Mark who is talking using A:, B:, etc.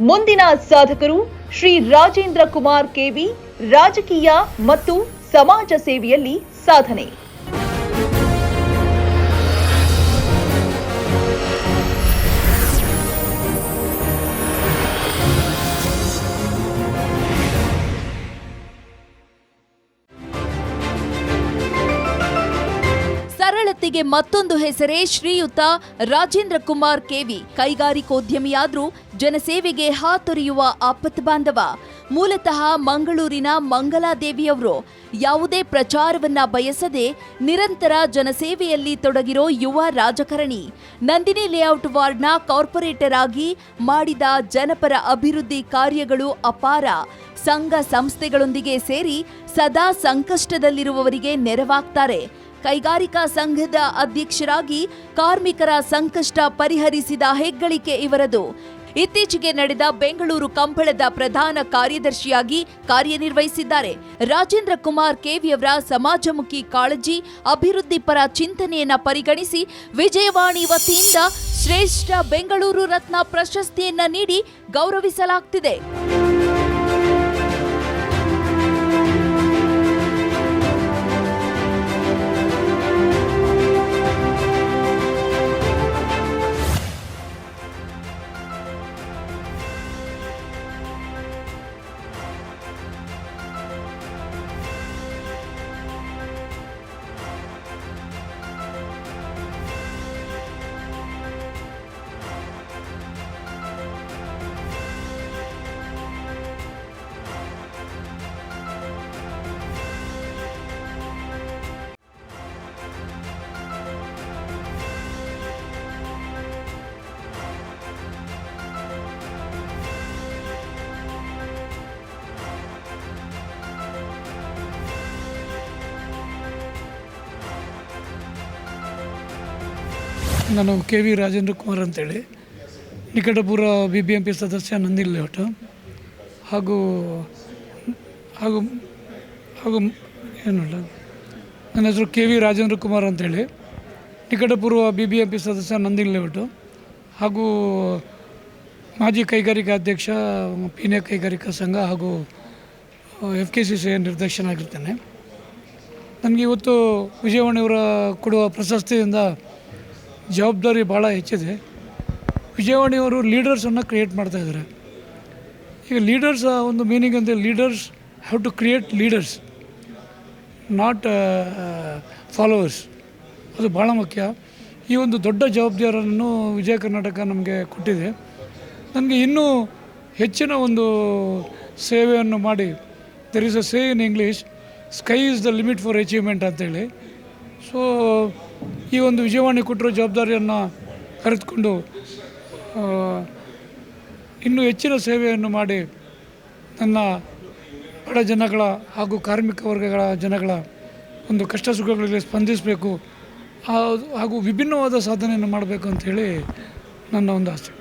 A: ಮುಂದಿನ ಸಾಧಕರು ಶ್ರೀ ರಾಜೇಂದ್ರ ಕುಮಾರ್ ಕೆವಿ ರಾಜಕೀಯ ಮತ್ತು ಸಮಾಜ ಸೇವೆಯಲ್ಲಿ ಸಾಧನೆ.
B: ಸರಳತೆಗೆ ಮತ್ತೊಂದು ಹೆಸರೇ ಶ್ರೀಯುತ ರಾಜೇಂದ್ರ ಕುಮಾರ್ ಕೆವಿ. ಕೈಗಾರಿಕೋದ್ಯಮಿಯಾದರೂ ಜನಸೇವೆಗೆ ಹಾತೊರೆಯುವ ಆಪತ್ ಬಾಂಧವ. ಮೂಲತಃ ಮಂಗಳೂರಿನ ಮಂಗಲಾದೇವಿಯವರು ಯಾವುದೇ ಪ್ರಚಾರವನ್ನ ಬಯಸದೆ ನಿರಂತರ ಜನಸೇವೆಯಲ್ಲಿ ತೊಡಗಿರೋ ಯುವ ರಾಜಕಾರಣಿ. ನಂದಿನಿ ಲೇಔಟ್ ವಾರ್ಡ್ನ ಕಾರ್ಪೊರೇಟರ್ ಆಗಿ ಮಾಡಿದ ಜನಪರ ಅಭಿವೃದ್ಧಿ ಕಾರ್ಯಗಳು ಅಪಾರ. ಸಂಘ ಸಂಸ್ಥೆಗಳೊಂದಿಗೆ ಸೇರಿ ಸದಾ ಸಂಕಷ್ಟದಲ್ಲಿರುವವರಿಗೆ ನೆರವಾಗ್ತಾರೆ. ಕೈಗಾರಿಕಾ ಸಂಘದ ಅಧ್ಯಕ್ಷರಾಗಿ ಕಾರ್ಮಿಕರ ಸಂಕಷ್ಟ ಪರಿಹರಿಸಿದ ಹೆಗ್ಗಳಿಕೆ ಇವರದು. ಇತ್ತೀಚೆಗೆ ನಡೆದ ಬೆಂಗಳೂರು ಕಂಬಳದ ಪ್ರಧಾನ ಕಾರ್ಯದರ್ಶಿಯಾಗಿ ಕಾರ್ಯನಿರ್ವಹಿಸಿದ್ದಾರೆ. ರಾಜೇಂದ್ರ ಕುಮಾರ್ ಕೆವಿಯವರ ಸಮಾಜಮುಖಿ ಕಾಳಜಿ, ಅಭಿವೃದ್ಧಿ ಪರ ಚಿಂತನೆಯನ್ನು ಪರಿಗಣಿಸಿ ವಿಜಯವಾಣಿ ವತಿಯಿಂದ ಶ್ರೇಷ್ಠ ಬೆಂಗಳೂರು ರತ್ನ ಪ್ರಶಸ್ತಿಯನ್ನು ನೀಡಿ ಗೌರವಿಸಲಾಗ್ತಿದೆ.
C: ನಾನು ಕೆ ವಿ ರಾಜೇಂದ್ರ ಕುಮಾರ್ ಅಂತೇಳಿ. ನಿಕಟಪುರ ಬಿ ಬಿ ಎಂ ಪಿ ಸದಸ್ಯ ಲೇಔಟ್ ಹಾಗೂ ಹಾಗೂ ಹಾಗೂ ಏನು ನನ್ನ ಹೆಸರು ಕೆ ವಿ ರಾಜೇಂದ್ರ ಕುಮಾರ್ ಅಂತೇಳಿ. ನಿಕಟಪೂರ್ವ ಬಿ ಬಿ ಎಂ ಪಿ ಸದಸ್ಯ ನಂದಿಲ್ ಲೇಔಟು ಹಾಗೂ ಮಾಜಿ ಕೈಗಾರಿಕಾ ಅಧ್ಯಕ್ಷ ಪೀನೆ ಕೈಗಾರಿಕಾ ಸಂಘ ಹಾಗೂ, ಎಫ್ ಕೆ ಸಿ ಸಿ ನಿರ್ದೇಶನಾಗಿರ್ತೇನೆ. ನನಗೆ ಇವತ್ತು ವಿಜಯವಾಣಿಯವರ ಕೊಡುವ ಪ್ರಶಸ್ತಿಯಿಂದ ಜವಾಬ್ದಾರಿ ಭಾಳ ಹೆಚ್ಚಿದೆ. ವಿಜಯವಾಣಿಯವರು ಲೀಡರ್ಸನ್ನು ಕ್ರಿಯೇಟ್ ಮಾಡ್ತಾಯಿದ್ದಾರೆ ಈಗ ಲೀಡರ್ಸ್ ಒಂದು ಮೀನಿಂಗ್ ಅಂದರೆ leaders have to create leaders not followers ಅದು ಭಾಳ ಮುಖ್ಯ. ಈ ಒಂದು ದೊಡ್ಡ ಜವಾಬ್ದಾರಿಯನ್ನು ವಿಜಯ ಕರ್ನಾಟಕ ನಮಗೆ ಕೊಟ್ಟಿದೆ. ನನಗೆ ಇನ್ನೂ ಹೆಚ್ಚಿನ ಒಂದು ಸೇವೆಯನ್ನು ಮಾಡಿ there is a say in English sky is the limit for achievement ಅಂತೇಳಿ. ಸೊ ಈ ಒಂದು ವಿಜಯವಾಣಿ ಕೊಟ್ಟಿರೋ ಜವಾಬ್ದಾರಿಯನ್ನು ಕರೆದುಕೊಂಡು ಇನ್ನೂ ಹೆಚ್ಚಿನ ಸೇವೆಯನ್ನು ಮಾಡಿ ನನ್ನ ಬಡ ಜನಗಳ ಹಾಗೂ ಕಾರ್ಮಿಕ ವರ್ಗಗಳ ಜನಗಳ ಒಂದು ಕಷ್ಟ ಸುಖಗಳಿಗೆ ಸ್ಪಂದಿಸಬೇಕು ಹಾಗೂ ವಿಭಿನ್ನವಾದ ಸಾಧನೆಯನ್ನು ಮಾಡಬೇಕು ಅಂಥೇಳಿ ನನ್ನ ಒಂದು ಆಸೆ.